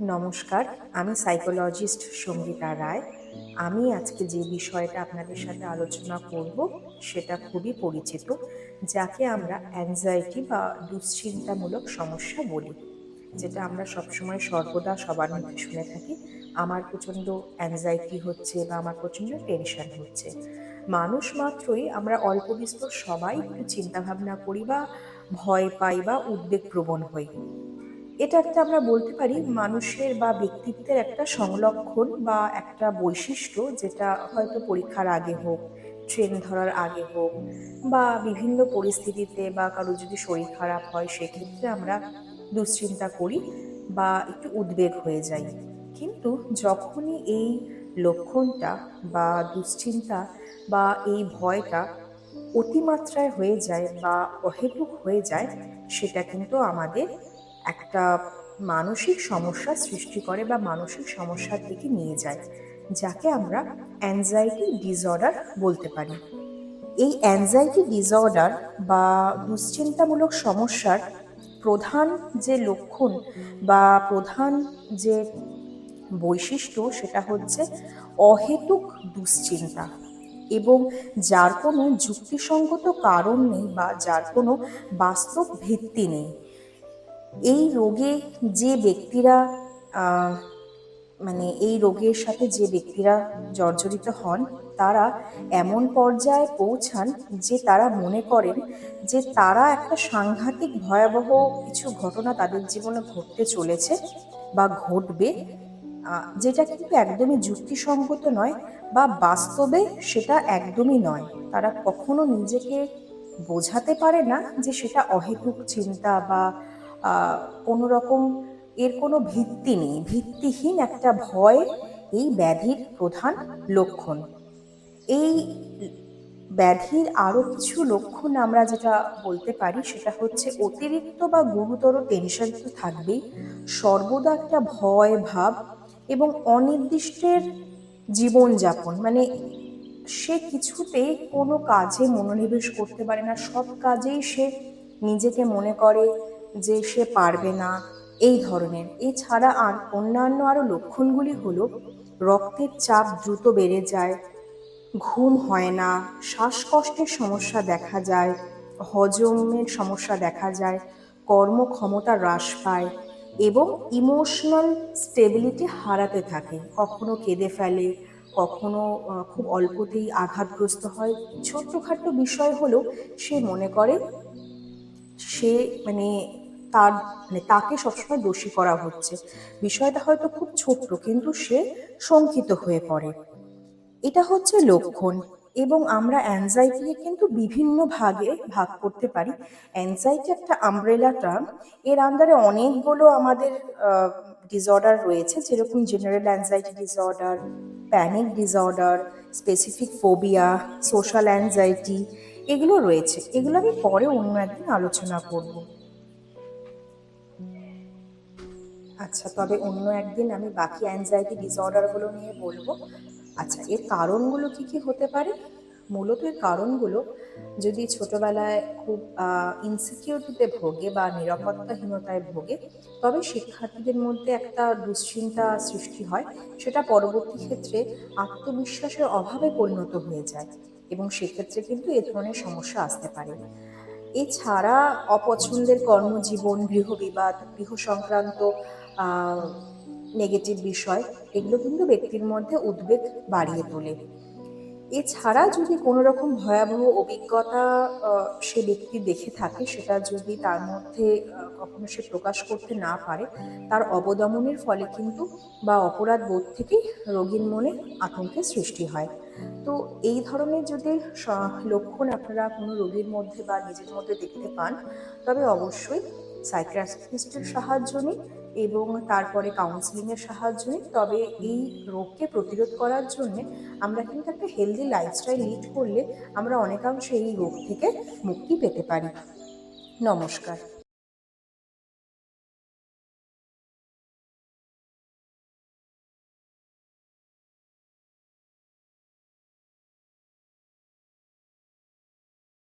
নমস্কার, আমি সাইকোলজিস্ট সঙ্গীতা রায়। আমি আজকে যে বিষয়টা আপনাদের সাথে আলোচনা করব, সেটা খুবই পরিচিত, যাকে আমরা অ্যাংজাইটি বা দুশ্চিন্তামূলক সমস্যা বলি, যেটা আমরা সবসময় সর্বদা সবার মধ্যে শুনে থাকি। আমার প্রচণ্ড অ্যাংজাইটি হচ্ছে বা আমার প্রচণ্ড টেনশন হচ্ছে। মানুষ মাত্রই আমরা অল্প বিস্তর সবাই একটু চিন্তাভাবনা করি বা ভয় পাই বা উদ্বেগ প্রবণ হই। এটা একটা আমরা বলতে পারি মানুষের বা ব্যক্তিত্বের একটা সংলক্ষণ বা একটা বৈশিষ্ট্য যেটা হয়তো পরীক্ষার আগে হোক ট্রেন ধরার আগে হোক বা বিভিন্ন পরিস্থিতিতে বা কারও যদি শরীর খারাপ হয় সেক্ষেত্রে আমরা দুশ্চিন্তা করি বা একটু উদ্বেগ হয়ে যাই। কিন্তু যখনই এই লক্ষণটা বা দুশ্চিন্তা বা এই ভয়টা অতিমাত্রায় হয়ে যায় বা অহেতুক হয়ে যায়, সেটা কিন্তু আমাদের একটা মানসিক সমস্যার সৃষ্টি করে বা মানসিক সমস্যার দিকে নিয়ে যায়, যাকে আমরা অ্যাংজাইটি ডিসঅর্ডার বলতে পারি। এই অ্যাংজাইটি ডিসঅর্ডার বা দুশ্চিন্তামূলক সমস্যার প্রধান যে লক্ষণ বা প্রধান যে বৈশিষ্ট্য সেটা হচ্ছে অহেতুক দুশ্চিন্তা এবং যার কোনো যুক্তিসঙ্গত কারণ নেই বা যার কোনো বাস্তব ভিত্তি নেই। এই রোগে যে ব্যক্তিরা মানে এই রোগের সাথে যে ব্যক্তিরা জর্জরিত হন, তারা এমন পর্যায়ে পৌঁছান যে তারা মনে করেন যে তারা একটা সাংঘাতিক ভয়াবহ কিছু ঘটনা তাদের জীবনে ঘটতে চলেছে বা ঘটবে যেটা কিন্তু একদমই যুক্তিসঙ্গত নয় বা বাস্তবে সেটা একদমই নয়। তারা কখনো নিজেকে বোঝাতে পারে না যে সেটা অহেতুক চিন্তা বা কোনো রকম এর কোনো ভিত্তি নেই। ভিত্তিহীন একটা ভয় এই ব্যাধির প্রধান লক্ষণ। এই ব্যাধির আরও কিছু লক্ষণ আমরা যেটা বলতে পারি সেটা হচ্ছে অতিরিক্ত বা গুরুতর টেনশন তো থাকবেই। সর্বদা একটা ভয় ভাব এবং অনির্দিষ্টের জীবনযাপন। মানে সে কিছুতেই কোনো কাজে মনোনিবেশ করতে পারে না। সব কাজেই সে নিজেকে মনে করে যে সে পারবে না। এই ধরনের। এছাড়া আর অন্যান্য আরও লক্ষণগুলি হলো, রক্তের চাপ দ্রুত বেড়ে যায়, ঘুম হয় না, শ্বাসকষ্টের সমস্যা দেখা যায়, হজমের সমস্যা দেখা যায়, কর্মক্ষমতা হ্রাস পায় এবং ইমোশনাল স্টেবিলিটি হারাতে থাকে। কখনো কেঁদে ফেলে, কখনো খুব অল্পতেই আঘাতগ্রস্ত হয়। ছোট্টখাট্ট বিষয় হলেও সে মনে করে, সে মানে তার মানে তাকে সবসময় দোষী করা হচ্ছে। বিষয়টা হয়তো খুব ছোট্ট, কিন্তু সে শঙ্কিত হয়ে পড়ে। এটা হচ্ছে লক্ষণ এবং আমরা অ্যাংজাইটিকে কিন্তু বিভিন্ন ভাগে ভাগ করতে পারি। অ্যাংজাইটি একটা আমব্রেলা টার্ম এর আন্ডারে অনেকগুলো আমাদের ডিসঅর্ডার রয়েছে, যেরকম general anxiety disorder panic disorder specific phobia social anxiety এগুলো রয়েছে। এগুলো আমি পরে অন্য একদিন আলোচনা করব। আচ্ছা তবে অন্য একদিন আমি বাকি অ্যাংজাইটি ডিসঅর্ডারগুলো নিয়ে বলব। আচ্ছা এর কারণগুলো কি কি হতে পারে? মূলত এর কারণগুলো, যদি ছোটবেলায় খুব ইনসিকিউরিটিতে ভোগে বা নিরাপত্তাহীনতায় ভোগে, তবে শিক্ষার্থীদের মধ্যে একটা দুশ্চিন্তা সৃষ্টি হয়। সেটা পরবর্তী ক্ষেত্রে আত্মবিশ্বাসের অভাবে পরিণত হয়ে যায় এবং সেক্ষেত্রে কিন্তু এ ধরনের সমস্যা আসতে পারে। এছাড়া অপছন্দের কর্মজীবন, গৃহবিবাদ গৃহ সংক্রান্ত নেগেটিভ বিষয়, এগুলো কিন্তু ব্যক্তির মধ্যে উদ্বেগ বাড়িয়ে তোলে। এছাড়া যদি কোনো রকম ভয়াবহ অভিজ্ঞতা সে ব্যক্তি দেখে থাকে, সেটা যদি তার মধ্যে কখনো সে প্রকাশ করতে না পারে, তার অবদমনের ফলে কিন্তু বা অপরাধ বোধ থেকেই রোগীর মনে আতঙ্কের সৃষ্টি হয়। তো এই ধরনের যদি লক্ষণ আপনারা কোনো রোগীর মধ্যে বা নিজের মধ্যে দেখতে পান, তবে অবশ্যই সাইকিয়াট্রিস্টের সাহায্য নিই এবং তারপরে কাউন্সিলিংয়ের সাহায্য নিই। তবে এই রোগকে প্রতিরোধ করার জন্য আমরা কিন্তু একটা হেলদি লাইফস্টাইল লিড করলে আমরা অনেকাংশে এই রোগ থেকে মুক্তি পেতে পারি। নমস্কার।